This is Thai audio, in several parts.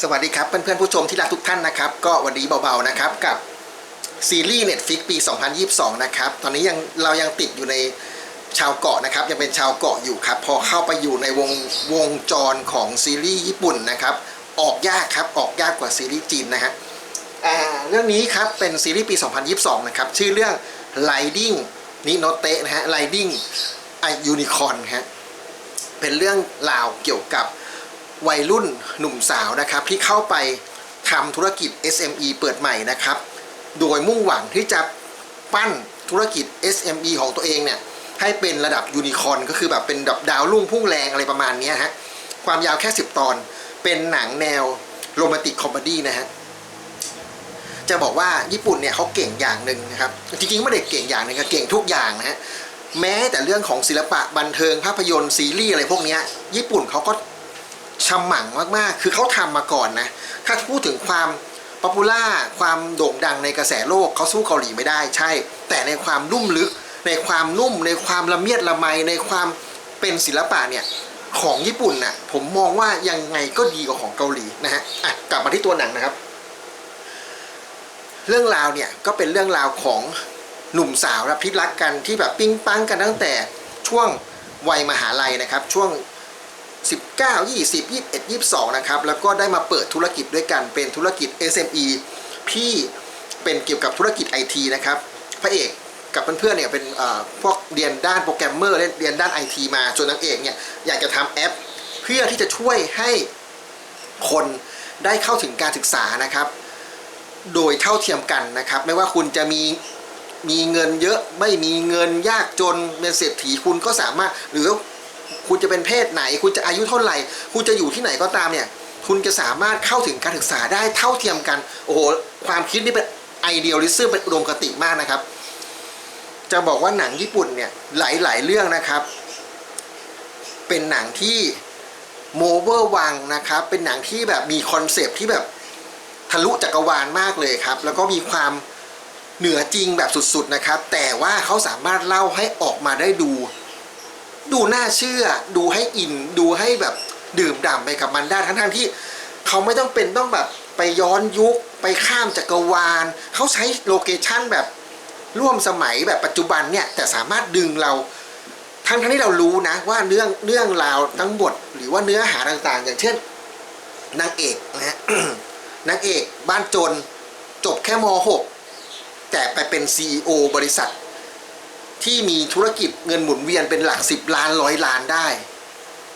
สวัสดีครับเพื่อนๆผู้ชมที่รักทุกท่านนะครับ ก็วันนี้เบาๆนะครับกับซีรีส์ Netflix ปี 2022 นะครับ ตอนนี้ยังเรายังติดอยู่ในชาวเกาะนะครับยังเป็นชาวเกาะอยู่ครับ พอเข้าไปอยู่ในวงวงจรของซีรีส์ญี่ปุ่นนะครับ ออกยากครับออกยากกว่าซีรีส์จีนนะฮะเรื่องนี้ครับเป็นซีรีส์ปี 2022 นะครับ ชื่อเรื่อง Riding นิโนเตะนะฮะ Riding a Unicorn ฮะเป็นเรื่องราวเกี่ยวกับ วัยรุ่นหนุ่มสาวนะครับที่เข้าไปทำธุรกิจ SME เปิดใหม่นะครับ โดยมุ่งหวังที่จะปั้นธุรกิจ SME ของตัวเองเนี่ยให้เป็นระดับยูนิคอนก็คือแบบเป็นแบบดาวรุ่งพุ่งแรงอะไรประมาณนี้ฮะความยาวแค่ 10 ตอน เป็นหนังแนวโรแมนติกคอมเมดี้นะฮะจะบอกว่าญี่ปุ่นเนี่ยเขาเก่งอย่างหนึ่งนะครับจริงๆไม่ได้เก่งอย่างหนึ่งเก่งทุกอย่างนะฮะแม้แต่เรื่องของศิลปะบันเทิงภาพยนตร์ซีรีส์อะไรพวกนี้ญี่ปุ่นเขาก็ ฉมังมากๆ คือเขาทำมาก่อนนะ ถ้าพูดถึงความป๊อปปูล่าความโด่งดังในกระแสโลกเขาสู้เกาหลีไม่ได้ใช่ แต่ในความลุ่มลึก ในความนุ่ม ในความละเมียดละไม ในความเป็นศิลปะเนี่ยของญี่ปุ่นน่ะผมมองว่ายังไงก็ดีกว่าของเกาหลีนะฮะอะกลับมาที่ตัวหนังนะครับ เรื่องราวเนี่ยก็เป็นเรื่องราวของหนุ่มสาวนะพิรักกันที่แบบปิ้งปังกันตั้งแต่ช่วงวัยมหาลัยนะครับ ช่วง 19 20 21 22 นะครับ แล้วก็ได้มาเปิดธุรกิจด้วยกันเป็นธุรกิจ SME พี่เป็นเกี่ยวกับธุรกิจ IT นะครับ พระเอกกับเพื่อนๆเนี่ยเป็นพวกเรียนด้านโปรแกรมเมอร์เรียนด้าน IT มาส่วนนางเอกเนี่ยอยากจะทำแอป เพื่อที่จะช่วยให้คนได้เข้าถึงการศึกษานะครับ โดยเท่าเทียมกันนะครับ ไม่ว่าคุณจะมีมีเงินเยอะไม่มีเงินยากจนเป็นเศรษฐีคุณก็สามารถหรือ คุณจะเป็นเพศไหน คุณจะอายุเท่าไหร่ คุณจะอยู่ที่ไหนก็ตามเนี่ย คุณจะสามารถเข้าถึงการศึกษาได้เท่าเทียมกัน โอ้โห ความคิดนี่เป็นไอเดียลิซึมเป็นอุดมคติมากนะครับ จะบอกว่าหนังญี่ปุ่นเนี่ยหลาย ๆ เรื่องนะครับ เป็นหนังที่โมเวอร์วังนะครับ เป็นหนังที่แบบมีคอนเซปต์ที่แบบทะลุจักรวาลมากเลยครับ แล้วก็มีความเหนือจริงแบบสุดๆนะครับ แต่ว่าเขาสามารถเล่าให้ออกมาได้ดู ดูน่าเชื่อ ดูให้อิน ดูให้แบบดื่มด่ำไปกับมันได้ทั้งๆที่ เขาไม่ต้องเป็นต้องแบบไปย้อนยุคไปข้ามจักรวาล เขาใช้โลเคชั่นแบบร่วมสมัยแบบปัจจุบันเนี่ย แต่สามารถดึงเราทั้งทั้งที่เรารู้นะว่าเรื่องเรื่องราวทั้งบทหรือว่าเนื้อหาต่างๆ อย่างเช่นนางเอกนะฮะนางเอกบ้านจนจบแค่ม .6 แต่ไปเป็น CEO บริษัท ที่มีธุรกิจเงินหมุนเวียนเป็นหลักสิบล้านร้อยล้านได้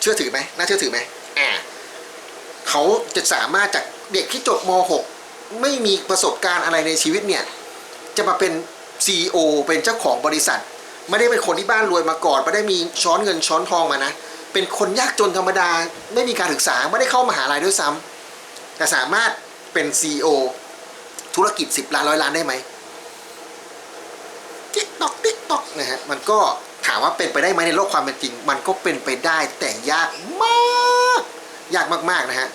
เชื่อถือไหมน่าเชื่อถือไหมอ่าเขาจะสามารถจากเด็กที่จบม .6 ไม่มีประสบการณ์อะไรในชีวิตเนี่ย จะมาเป็น CEO เป็นเจ้าของบริษัท ไม่ได้เป็นคนที่บ้านรวยมาก่อนไม่ได้มีช้อนเงินช้อนทองมานะ เป็นคนยากจนธรรมดา ไม่มีการศึกษาไม่ได้เข้ามหาลัยด้วยซ้ำแต่สามารถเป็น CEO ธุรกิจ 10 ล้านร้อยล้านได้ไหม ตอกติ๊กตอกนะฮะมันก็ถามว่าเป็นไปได้ไหมในโลกความเป็นจริง มันก็เป็นไปได้แต่ยากมาก ยากมากๆนะฮะ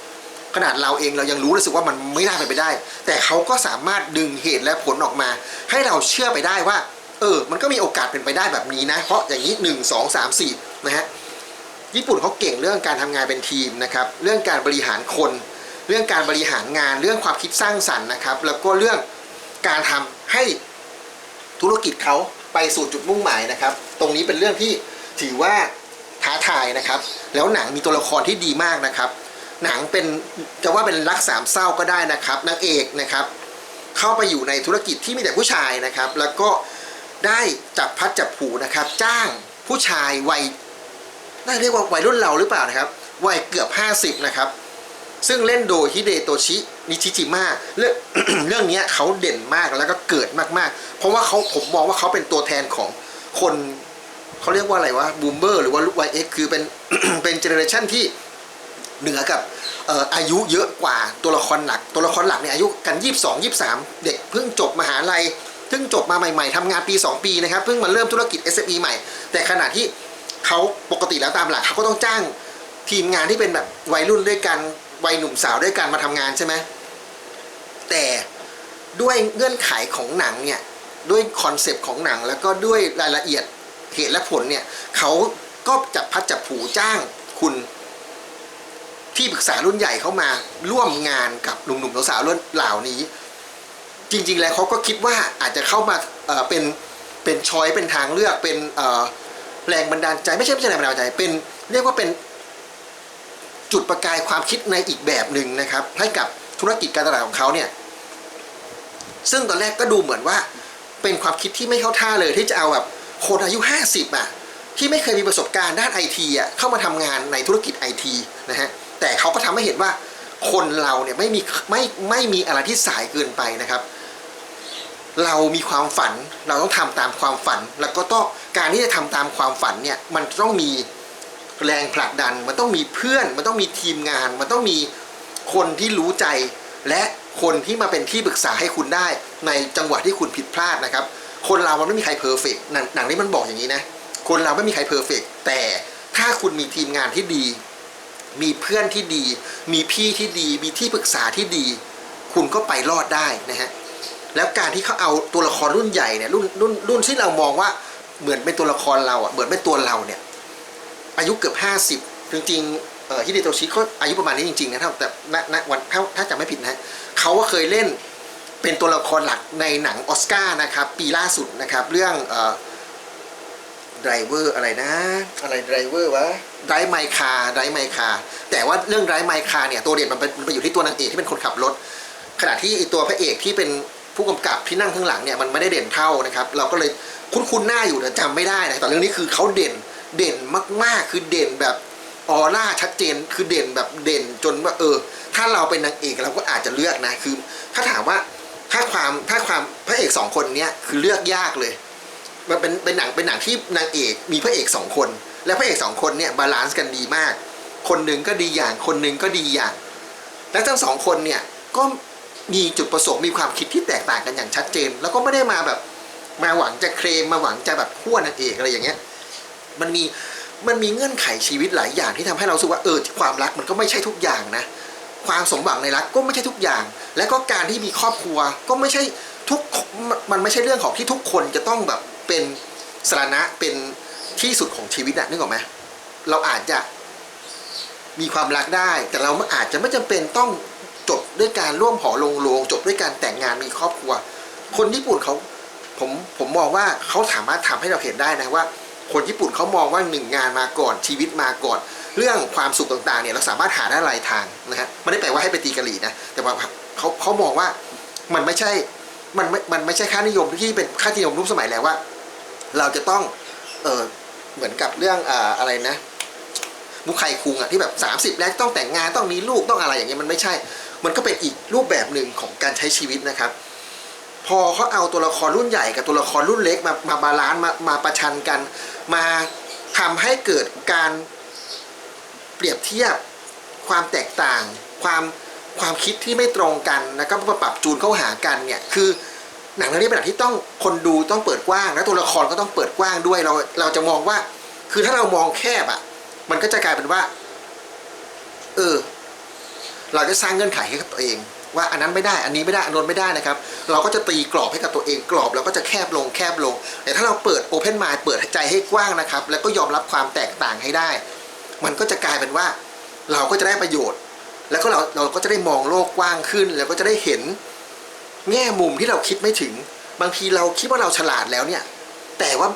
ขนาดเราเองเรายังรู้รู้สึกว่ามันไม่น่าเป็นไปได้ แต่เขาก็สามารถดึงเหตุและผลออกมา ให้เราเชื่อไปได้ว่า เออ มันก็มีโอกาสเป็นไปได้แบบนี้นะ เพราะอย่างนี้หนึ่งสองสามสี่นะฮะญี่ปุ่นเขาเก่งเรื่องการทำงานเป็นทีมนะครับเรื่องการบริหารคน เรื่องการบริหารงานเรื่องความคิดสร้างสรรค์นะครับ แล้วก็เรื่องการทำให้ ธุรกิจเขาไปสู่จุดมุ่งหมายนะครับ ตรงนี้เป็นเรื่องที่ถือว่าท้าทายนะครับ แล้วหนังมีตัวละครที่ดีมากนะครับ หนังเป็นจะว่าเป็นรักสามเศร้าก็ได้นะครับนางเอกนะครับเข้าไปอยู่ในธุรกิจที่มีแต่ผู้ชายนะครับ แล้วก็ได้จับพัดจับผูนะครับจ้างผู้ชายวัยน่าเรียกว่าวัยรุ่นเราหรือเปล่านะครับวัยเกือบ 50นะครับซึ่งเล่นโดยฮิเดโตชิ นิชิจิมะเรื่อง เรื่องนี้เขาเด่นมากแล้วก็เกิดมากๆ เพราะว่าเขาผมมองว่าเขาเป็นตัวแทนของคนเขาเรียกว่าอะไรวะบูมเบอร์หรือว่าลูกวัยเอ็กคือเป็นเป็นเจเนอเรชันที่เหนือกับเอ่ออายุเยอะกว่าตัวละครหลัก ตัวละครหลักเนี่ยอายุกัน22 23 เด็กเพิ่งจบมหาลัยเพิ่งจบมาใหม่ๆทำงานปี 2 ปีนะครับเพิ่งมาเริ่มธุรกิจ SME ใหม่ แต่ขณะที่เขาปกติแล้วตามหลักเขาก็ต้องจ้างทีมงานที่เป็นแบบวัยรุ่นด้วยกัน วัยหนุ่มสาวด้วยกันมาทำงานใช่ไหมแต่ด้วยเงื่อนไขของหนังเนี่ยด้วยคอนเซปต์ของหนัง แล้วก็ด้วยรายละเอียดเหตุและผลเนี่ยเขาก็จับพัดจับผูจ้างคุณ ที่ปรึกษารุ่นใหญ่เขามาร่วมงานกับหนุ่มๆสาวๆรุ่นเหล่านี้ จริง ๆ แล้วเขาก็คิดว่าอาจจะเข้ามาเป็นเป็นช้อยเป็นทางเลือกเป็นแรงบันดาลใจไม่ใช่ไม่ใช่แรงบันดาลใจเป็นเรียกว่าเป็น จุดประกายความคิดในอีกแบบหนึ่งนะครับ ให้กับธุรกิจการตลาดของเขาเนี่ยซึ่งตอนแรกก็ดูเหมือนว่าเป็นความคิดที่ไม่เข้าท่าเลยที่จะเอาแบบคนอายุ 50อะที่ไม่เคยมีประสบการณ์ด้านไอทีอะเข้ามาทำงานในธุรกิจไอทีนะฮะแต่เขาก็ทำให้เห็นว่าคนเราเนี่ยไม่มีไม่ไม่มีอะไรที่สายเกินไปนะครับ เรามีความฝันเราต้องทำตามความฝัน แล้วก็ต้องการที่จะทำตามความฝันเนี่ยมันต้องมี แรงผลักดัน มันต้องมีเพื่อน มันต้องมีทีมงาน มันต้องมีคนที่รู้ใจ และคนที่มาเป็นที่ปรึกษาให้คุณได้ ในจังหวะที่คุณผิดพลาดนะครับ คนเรามันไม่มีใครเพอร์เฟกหนังหนังนี้มันบอกอย่างนี้นะ คนเราไม่มีใครเพอร์เฟกแต่ถ้าคุณมีทีมงานที่ดี มีเพื่อนที่ดี มีพี่ที่ดี มีที่ปรึกษาที่ดี คุณก็ไปรอดได้นะฮะ แล้วการที่เขาเอาตัวละครรุ่นใหญ่เนี่ยรุ่นรุ่นรุ่นที่เรามองว่าเหมือนเป็นตัวละครเราอะ เหมือนเป็นตัวเราเนี่ย อายุเกือบห้าสิบจริงๆเอ่อฮิเดโตชิเขาอายุประมาณนี้จริงๆนะถ้าแต่ณณวันถ้าถ้าจำไม่ผิดนะเขาก็เคยเล่นเป็นตัวละครหลักในหนังออสการ์นะครับ ปีล่าสุดนะครับ เรื่องเอ่อไดรเวอร์อะไรนะ อะไรไดรเวอร์วะไดรไมคาไดรไมคาแต่ว่าเรื่องไดรไมคาเนี่ยตัวเด่นมันไปอยู่ที่ตัวนางเอกที่เป็นคนขับรถ ขณะที่ตัวพระเอกที่เป็นผู้กำกับที่นั่งข้างหลังเนี่ยมันไม่ได้เด่นเท่านะครับ เราก็เลยคุ้นๆหน้าอยู่แต่จำไม่ได้นะแต่เรื่องนี้คือเขาเด่น เด่นมากๆ คือเด่นแบบออร่าชัดเจนคือเด่นแบบเด่นจนว่าเออ ถ้าเราเป็นนางเอกเราก็อาจจะเลือกนะคือ ถ้าถามว่าถ้าความถ้าความพระเอกสองคนเนี้ยคือเลือกยากเลย มันเป็นเป็นหนังเป็นหนังที่นางเอกมีพระเอกสองคน และพระเอกสองคนเนี่ยบาลานซ์กันดีมาก คนหนึ่งก็ดีอย่างคนหนึ่งก็ดีอย่าง และทั้งสองคนเนี่ยก็มีจุดประสงค์มีความคิดที่แตกต่างกันอย่างชัดเจน แล้วก็ไม่ได้มาแบบมาหวังจะเคลมมาหวังจะแบบขั้วนางเอกอะไรอย่างเงี้ย มันมีมันมีเงื่อนไขชีวิตหลายอย่างที่ทำให้เรารู้สึกว่าเออความรักมันก็ไม่ใช่ทุกอย่างนะ ความสมหวังในรักก็ไม่ใช่ทุกอย่าง และก็การที่มีครอบครัวก็ไม่ใช่ทุกมันไม่ใช่เรื่องของที่ทุกคนจะต้องแบบเป็นสานะเป็นที่สุดของชีวิตอะนึกออกไหมเราอาจจะมีความรักได้ แต่เราอาจจะไม่จำเป็นต้องจบด้วยการร่วมหอลงโลงจบด้วยการแต่งงานมีครอบครัว คนญี่ปุ่นเขาผมผมมองว่าเขาสามารถทำให้เราเห็นได้นะว่า คนญี่ปุ่นเขามองว่าหนึ่งงานมาก่อนชีวิตมาก่อน เรื่องความสุขต่างๆเนี่ยเราสามารถหาได้หลายทางนะฮะไม่ได้แปลว่าให้ไปตีกะหรี่นะแต่ว่าเขาเขามองว่ามันไม่ใช่มันไม่มันไม่ใช่ค่านิยมที่เป็นค่านิยมรุ่นสมัยแล้วว่า เราจะต้องเออเหมือนกับเรื่องอ่าอะไรนะมุขไคคุงอะที่แบบ30แล้วต้องแต่งงานต้องมีลูกต้องอะไรอย่างเงี้ยมันไม่ใช่ มันก็เป็นอีกรูปแบบหนึ่งของการใช้ชีวิตนะครับ พอเขาเอาตัวละครรุ่นใหญ่กับตัวละครรุ่นเล็กมามาบาลานซ์มามาประชันกัน มาทำให้เกิดการเปรียบเทียบความแตกต่าง ความความคิดที่ไม่ตรงกันแล้วก็มาปรับจูนเข้าหากันเนี่ยคือหนังเรื่องนี้เป็นหนังที่ต้องคนดูต้องเปิดกว้างและตัวละครก็ต้องเปิดกว้างด้วยเราเราจะมองว่า คือถ้าเรามองแคบอะ มันก็จะกลายเป็นว่า เออ เราจะสร้างเงื่อนไขให้กับตัวเอง ว่าอันนั้นไม่ได้อันนี้ไม่ได้อันนู้นไม่ได้นะครับเราก็จะตีกรอบให้กับตัวเองกรอบเราก็จะแคบลงแคบลง แต่ถ้าเราเปิดโอเพนม d เปิดใจให้กว้างนะครับ แล้วก็ยอมรับความแตกต่างให้ได้ มันก็จะกลายเป็นว่าเราก็จะได้ประโยชน์ แล้วก็เราเราก็จะได้มองโลกกว้างขึ้น แล้วก็จะได้เห็นแง่มุมที่เราคิดไม่ถึง บางทีเราคิดว่าเราฉลาดแล้วเนี่ย แต่ว่า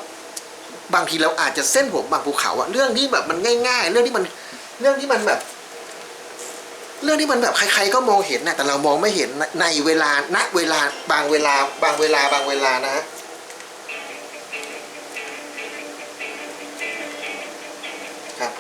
บางทีเราอาจจะเส้นผมบางภูเขาอะเรื่องที่แบบมันง่าย ๆ เรื่องที่มันเรื่องที่มันแบบ เรื่องที่มันแบบใครๆก็มองเห็นนะแต่เรามองไม่เห็นในเวลาณเวลาบางเวลา บางเวลาบางเวลานะฮะครับ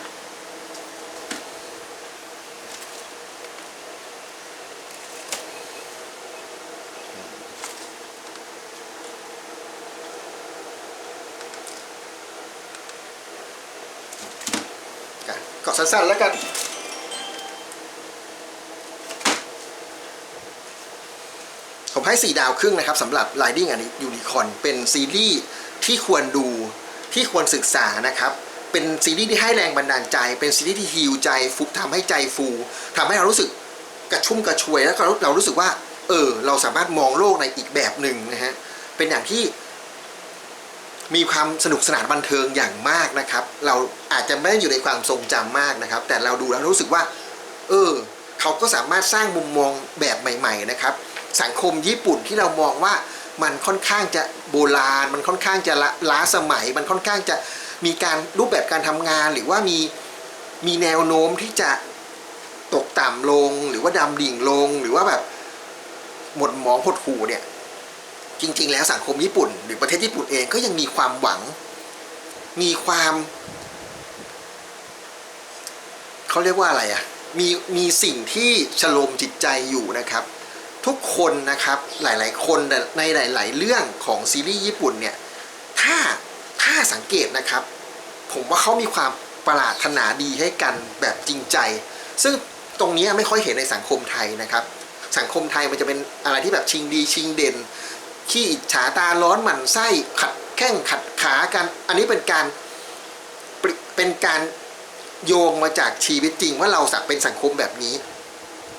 ก็สั้นๆแล้วกัน ผม ให้ 4 ดาวครึ่งนะครับสำหรับ Riding and Unicorn เป็นซีรีส์ที่ควรดูที่ควรศึกษานะครับ เป็นซีรีส์ที่ให้แรงบันดาลใจ เป็นซีรีส์ที่ฮิวใจฟุกทำให้ใจฟูทำให้เรารู้สึกกระชุ่มกระชวยแล้วก็เรารู้สึกว่า เออ เราสามารถมองโลกในอีกแบบหนึ่งนะฮะเป็นอย่างที่มีความสนุกสนานบันเทิงอย่างมากนะครับ เราอาจจะไม่ได้อยู่ในความทรงจำมากนะครับ แต่เราดูแล้วรู้สึกว่า เออ เขาก็สามารถสร้างมุมมองแบบใหม่ ๆ นะครับ สังคมญี่ปุ่นที่เรามองว่ามันค่อนข้างจะโบราณ มันค่อนข้างจะล,ล้าสมัย มันค่อนข้างจะมีการรูปแบบการทำงาน หรือว่ามีมีแนวโน้มที่จะตกต่ำลงหรือว่าดำดิ่งลงหรือว่าแบบหมดหมองหดหูเนี่ย จริง ๆ แล้วสังคมญี่ปุ่น หรือประเทศญี่ปุ่นเองก็ยังมีความหวัง มีความเขาเรียกว่าอะไรอะ่ะมีมีสิ่งที่ชโลมจิตใจอยู่นะครับ ทุกคนนะครับหลายๆ คนในหลาย ๆ เรื่องของซีรีส์ญี่ปุ่นเนี่ยถ้าถ้าสังเกตนะครับ ผมว่าเขามีความประหลารถนาดีให้กันแบบจริงใจ ซึ่งตรงนี้ไม่ค่อยเห็นในสังคมไทยนะครับ สังคมไทยมันจะเป็นอะไรที่แบบชิงดีชิงเด่นขี้อิจฉาตาร้อนหมั่นไส้ขัดแข้งขัดขากัน อันนี้เป็นการเป็นการโยงมาจากชีวิตจริงว่าเราสักเป็นสังคมแบบนี้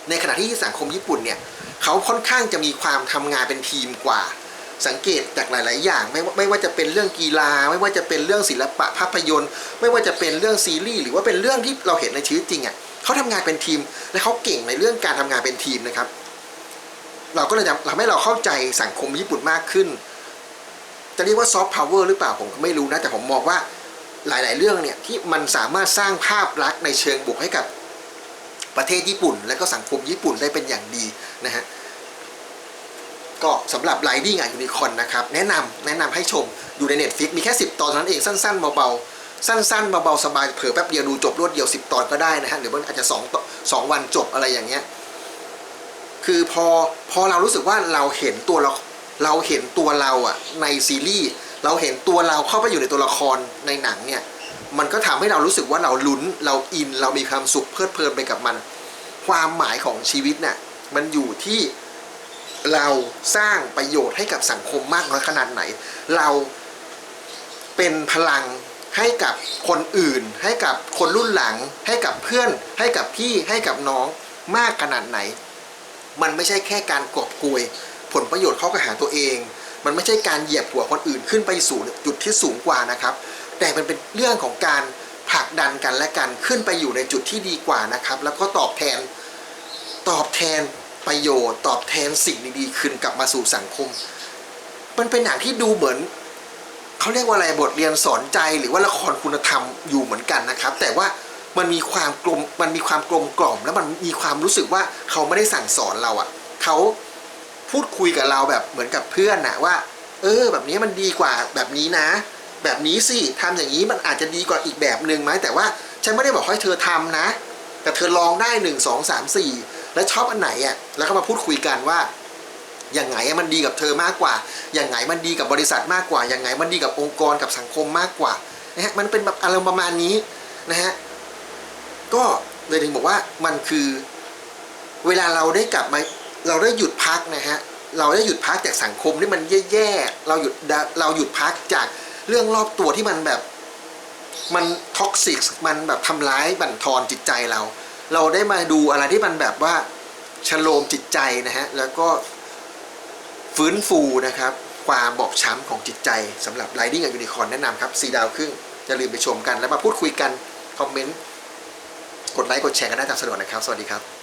ในขณะที่สังคมญี่ปุ่นเนี่ย เขาค่อนข้างจะมีความทำงานเป็นทีมกว่า สังเกตจากหลาย ๆ อย่างไม่ว่าไม่ว่าจะเป็นเรื่องกีฬา ไม่ว่าจะเป็นเรื่องศิลปะภาพยนตร์ ไม่ว่าจะเป็นเรื่องซีรีส์หรือว่าเป็นเรื่องที่เราเห็นในชีวิตจริงอะเขาทำงานเป็นทีม และเขาเก่งในเรื่องการทำงานเป็นทีมนะครับ เราก็เลยทำให้เราเข้าใจสังคมญี่ปุ่นมากขึ้น จะเรียกว่าซอฟต์พาวเวอร์หรือเปล่าผมก็ไม่รู้นะแต่ผมมองว่าหลาย ๆ เรื่องเนี่ยที่มันสามารถสร้างภาพลักษณ์ในเชิงบวกให้กับ ประเทศญี่ปุ่น และก็สังคมญี่ปุ่นได้เป็นอย่างดีนะฮะก็สำหรับ Riding อะ Unicorn นะครับแนะนำแนะนำให้ชมอยู่ใน Netflix มีแค่ 10 ตอนเท่านั้นเองสั้นๆเบาๆสั้นๆเบาๆสบายเผลอแป๊บเดียวดูจบรวดเดียว 10 ตอนก็ได้นะฮะหรือมันอาจจะ2ต่อสองวันจบอะไรอย่างเงี้ยคือพอพอเรารู้สึกว่าเราเห็นตัวเราเราเห็นตัวเราอะในซีรีส์เราเห็นตัวเราเข้าไปอยู่ในตัวละครในหนังเนี่ย มันก็ทำให้เรารู้สึกว่าเราลุ้นเราอินเรามีความสุขเพลิดเพลินไปกับมัน ความหมายของชีวิตเนี่ยมันอยู่ที่เราสร้างประโยชน์ให้กับสังคมมากน้อยขนาดไหน เราเป็นพลังให้กับคนอื่น ให้กับคนรุ่นหลัง ให้กับเพื่อน ให้กับพี่ให้กับน้องมากขนาดไหน มันไม่ใช่แค่การกอบโกยผลประโยชน์เข้ากับหาตัวเอง มันไม่ใช่การเหยียบหัวคนอื่นขึ้นไปสู่จุดที่สูงกว่านะครับ แต่มันเป็นเรื่องของการผลักดันกันและกันขึ้นไปอยู่ในจุดที่ดีกว่านะครับ แล้วก็ตอบแทนตอบแทนประโยชน์ ตอบแทนสิ่งดีๆ คืนกลับมาสู่สังคม มันเป็นหนังที่ดูเหมือนเขาเรียกว่าอะไรบทเรียนสอนใจหรือว่าละครคุณธรรมอยู่เหมือนกันนะครับ แต่ว่ามันมีความกลมมันมีความกลมกล่อม แล้วมันมีความรู้สึกว่าเขาไม่ได้สั่งสอนเราอะ่ะเขาพูดคุยกับเราแบบเหมือนกับเพื่อนนะว่า เออ แบบนี้มันดีกว่าแบบนี้นะ แบบนี้สิทำอย่างนี้มันอาจจะดีกว่าอีกแบบหนึ่งไหมแต่ว่าฉันไม่ได้บอกให้เธอทำนะ แต่เธอลองได้หนึ่งสองสามสี่แล้วชอบอันไหนอะแล้วก็มาพูดคุยกันว่าอย่างไงมันดีกับเธอมากกว่า อย่างไงมันดีกับบริษัทมากกว่า อย่างไงมันดีกับองค์กรกับสังคมมากกว่านะฮะมันเป็นแบบอารมณ์ประมาณนี้นะฮะก็เลยถึงบอกว่ามันคือเวลาเราได้กลับมาเราได้หยุดพักนะฮะเราได้หยุดพักจากสังคมที่มันแย่ๆเราหยุดเราหยุดพักจาก เรื่องรอบตัวที่มันแบบ มันท็อกซิกมันแบบทำร้ายบั่นทอนจิตใจเรา เราได้มาดูอะไรที่มันแบบว่าชโลมจิตใจนะฮะ แล้วก็ฟื้นฟูนะครับ ความบอบช้ำของจิตใจสำหรับ Riding กับ Unicorn แนะนำครับสีดาวครึ่งอย่าลืมไปชมกันแล้วมาพูดคุยกัน คอมเมนต์ กดไลค์ กดแชร์กันได้ตามสะดวกนะครับ สวัสดีครับ